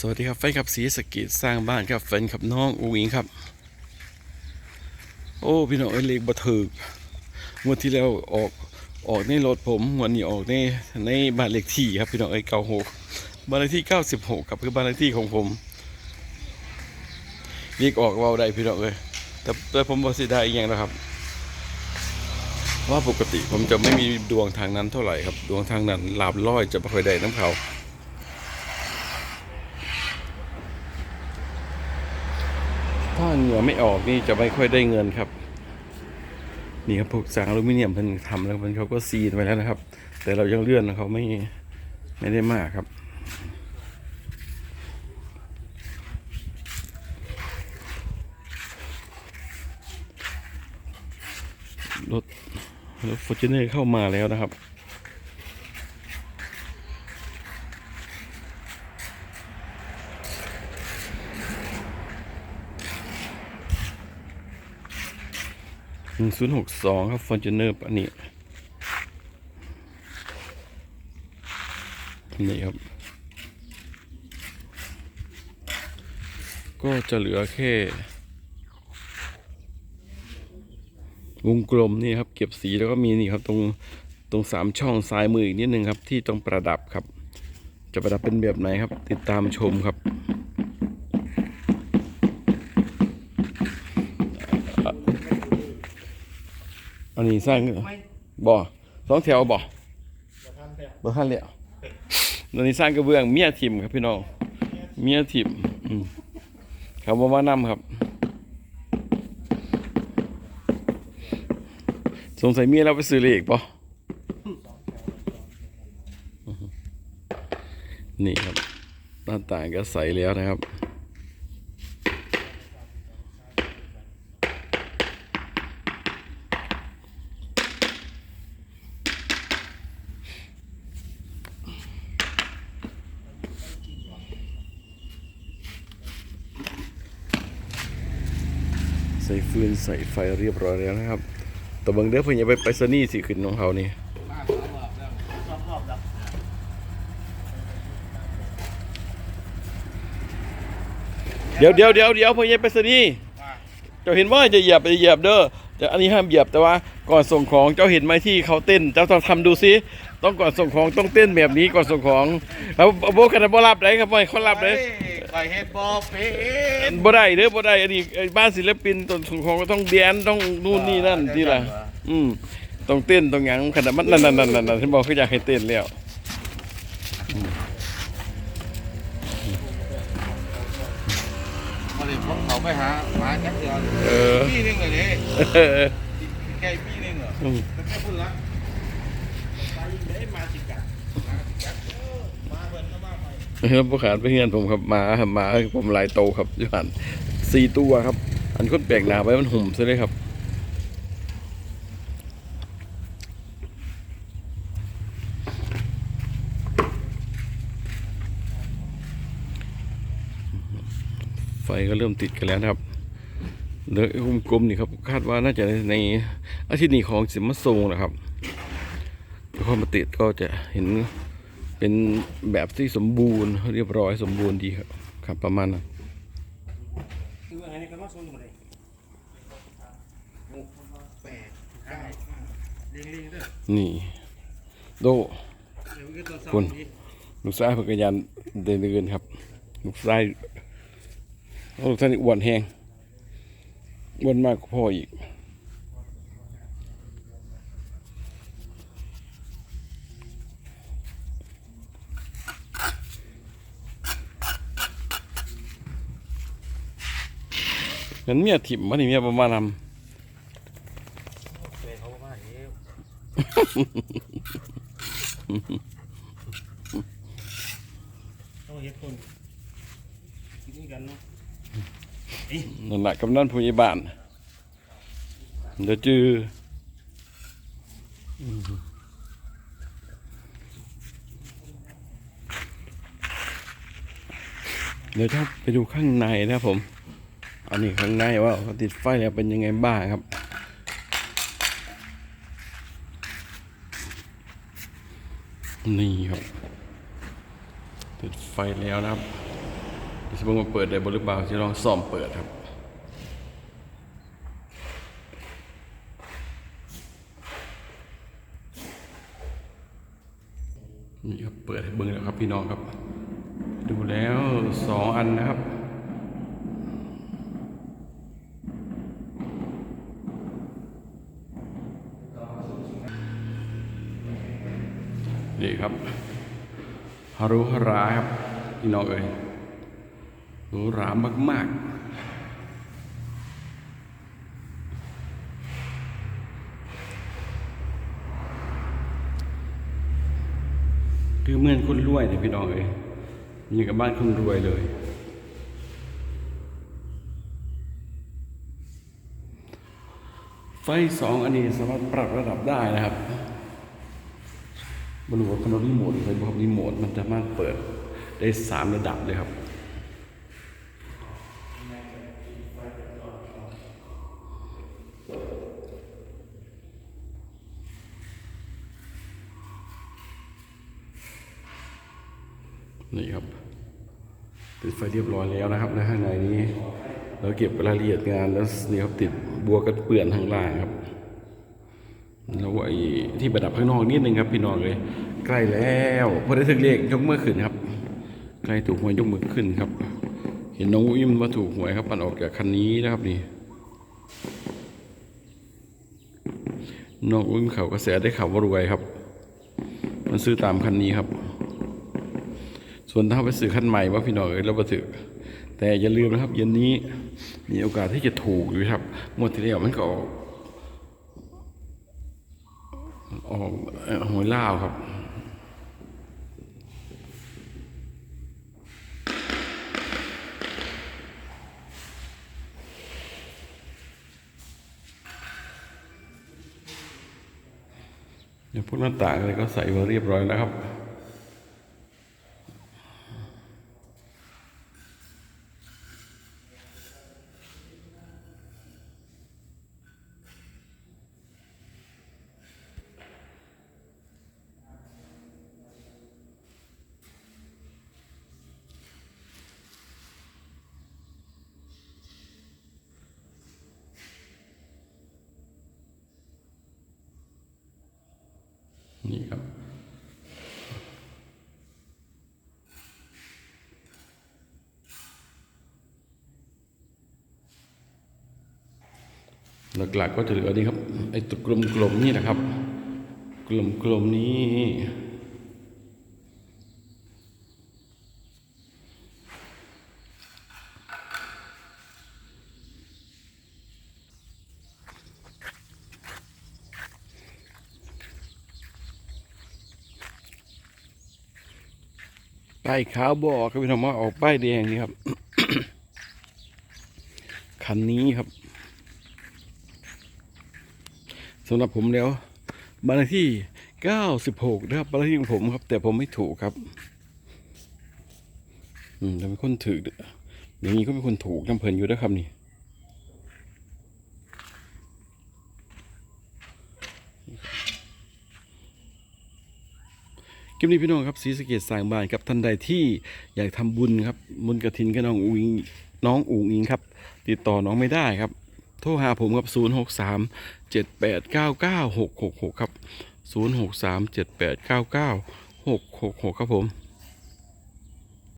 สวัสดีครับแฟนคลับสีสกิดสร้างบ้านครับแฟนคลับน้องอูอิงครับ โอ้พี่น้องเอ้ยเล็กบ่ถึกงวดที่แล้วออกออกในรถผมวันนี้ออกในในบ้านเลขที่ครับพี่น้องเอ้ยเก้าหกบ้านเลขที่เก้าสิบหกครับคือบ้านเลขที่ของผมเรียกออกเว่าได้พี่น้องเอ้ยแต่แต่ผมบ่สิได้อีกอย่างนะครับ ว่าปกติผมจะไม่มีดวงทางนั้นเท่าไหร่ครับ ดวงทางนั้นลาบร้อยจะไม่ค่อยได้น้ำเขา ถ้าเหงื่อไม่ออกนี่จะไม่ค่อยได้เงินครับ นี่ครับพวกสางอลูมิเนียมเพิ่นทำแล้วเพิ่นเขาก็ซีนไว้แล้วนะครับ แต่เรายังเลื่อนเขาไม่ไม่ได้มากครับรถรถฟอร์จูเนอร์เข้ามาแล้วนะครับ หนึ่งศูนย์หกสองครับฟอร์จูเนอร์อันนี้นี่ครับ ก็จะเหลือแค่ วงกลมนี่ครับ เก็บสีแล้วก็มีนี่ครับ ตรงตรงสามช่องซ้ายมืออีกนิดนึงครับ ที่ต้องประดับครับ จะประดับเป็นแบบไหนครับ ติดตามชมครับ อันนี้สร้างบ่อสองแถวบ่อบ่ทันแล้วอันนี้สร้างกระเบื้องเมียทิมครับพี่น้องเมียทิมอืมเขาบ่มานำครับ สงสัยเมียเราไปซื้อเลขป่ะนี่ครับหน้าต่างก็ใสแล้วนะครับ ส่ฟืนใส่ไฟเรียบร้อยแล้วนะครับแต่บางเดือเพิ่นอย่ไปไปสนี่สิขึ้นของเขานี่เดี๋ยวเดี๋ยวเดี๋ยวเดี๋ยวเพิ่นอย่ไปสนี่เจ้าเห็นว่าจะเหยียบจะเหยียบเด้อแต่อันนี้ห้ามเหยียบแต่ว่าก่อนส่งของเจ้าเห็นไหมที่เขาเต้นเจ้าต้องทำดูซิต้องก่อนส่งของต้องเต้นแบบนี้ก่อนส่งของแล้วโบกันบ่รับได้ครับบ่ให้เขารับเลย คอยเฮ็ดบอเป็นบ่ได้เด้อบ่ได้อันนี้ไอ้บ้านศิลปินต้นของก็ต้องแดนต้องนู่นนี่นั่นที่ล่ะ อืมต้องเต้นต้องหยังขนาดมันนั่นนั่นนั่นนั่นที่บอกคืออยากให้เต้นแล้วมาเลยผมเขาไปหาหมาจักเดียวเออปีนึงเลยเออแค่ปีนึงเหรออืมแต่แค่พุ่นละไปได้มาสิกะมาสิกะเออมาเพิ่นก็ มาไปแล้วผู้ขาดไปเฮือนผมครับหมาครับหมาผมหลายโตครับยูหันสี่ตัวครับ อันคนแปลกหน้าไปมันหุ่มซะเลยครับไฟก็เริ่มติดกันแล้วนะครับเดี๋ยวกลมๆนี่ครับ คาดว่าน่าจะในอาทิตย์นี้ของสิมาทรงนะครับพอมาติดก็จะเห็น เป็นแบบที่สมบูรณ์เรียบร้อยสมบูรณ์ดีครับครับประมาณนั้นนี่โดเดี๋ยวก็ตัวสอคุณนี้ลูกชายพกยันเดินเดินครับ ลูกชายลูกชายนี่อ้วนแห้งอ้วนมากกว่าพ่ออีก งั้นเมียถิ่มมันนี่เมียประมาณนำเปเขามาเฮ้ยต้องเฮ็ดคนกินกันเนาะำนั่นแหละกำนันผู้ใหญ่บ้านเดี๋ยวจือเดี๋ยวถ้าไปดูข้างในนะครับผม อันนี้ข้างในว่าติดไฟแล้วเป็นยังไงบ้างครับ นี่ครับ ติดไฟแล้วนะครับเดี๋ยวจะมาเปิดได้บหรือเปล่าจะลองซ่อมเปิดครับนี่ครับเปิดให้เบิ้งแล้วครับพี่น้องครับ ดูแล้วสองอันนะครับ นี่ครับฮารุฮาราครับพี่น้องเอ้ยหรูหรามากๆคือเหมือนคนรวยเนี่ยพี่น้องเอ้ยมีกับบ้านคนรวยเลย ไฟสองอันนี้สามารถปรับระดับได้นะครับ บรู้ว่าคอนโดรีโมทหรือไฟบอรีโมทมันสามารถเปิดได้สามระดับเลยครับ นี่ครับติดไฟเรียบร้อยแล้วนะครับในข้างในนี้ เราเก็บรายละเอียดงานแล้วนี่ครับติดบัวกันเปื่อนข้างล่างครับ แล้วไอ้ที่ประดับข้างนอกนิดนึงครับ พี่น้องเลย ใกล้แล้วพอได้ถึงเลขยกมือขึ้นครับ ใกล้ถูกหวยยกมือขึ้นครับ เห็นน้องอุ้มว่าถูกหวยครับ ปั่นออกจากคันนี้นะครับนี่น้องอุ้มเขากระแสได้ข่าวว่ารวยครับ มันซื้อตามคันนี้ครับ ส่วนถ้าไปซื้อคันใหม่ว่าพี่น้องเอ้ยเราไปถือแต่อย่าลืมนะครับเย็นนี้มีโอกาสที่จะถูกอยู่ครับงวดที่แล้วมันก็ออก ออกเอ่อหวยล่าวครับพวกหน้าต่างอะไรก็ใส่มาเรียบร้อยแล้วครับ นี่ครับ หลักๆก็จะเหลือนี่ครับ ไอ้ตัวกลมๆนี่นะครับ กลมๆนี้ ป้ายขาวบอกครับพี่น้องมาออกป้ายแดงนี่ครับ คันนี้ครับสำหรับผมแล้วบ้านเลขที่96นะครับบ้านเลขที่ของผมครับ แต่ผมไม่ถูกครับ อืมแต่เป็นคนถืออย่างนี้ก็เป็นคนถูกน้ำเพลินอยู่ด้วยครับนี่ คลิปนี้พี่น้องครับศรีสะเกดสร้างบ้านครับท่านใดที่อยากทำบุญครับบุญกระถินกับน้องอุงอิงน้องอุงอิงครับ ติดต่อน้องไม่ได้ครับ โทรหาผมครับ 0 6 3 7 8 9 9 6 6 6 ครับ 0 6 3 7 8 9 9 6 6 6 ครับผม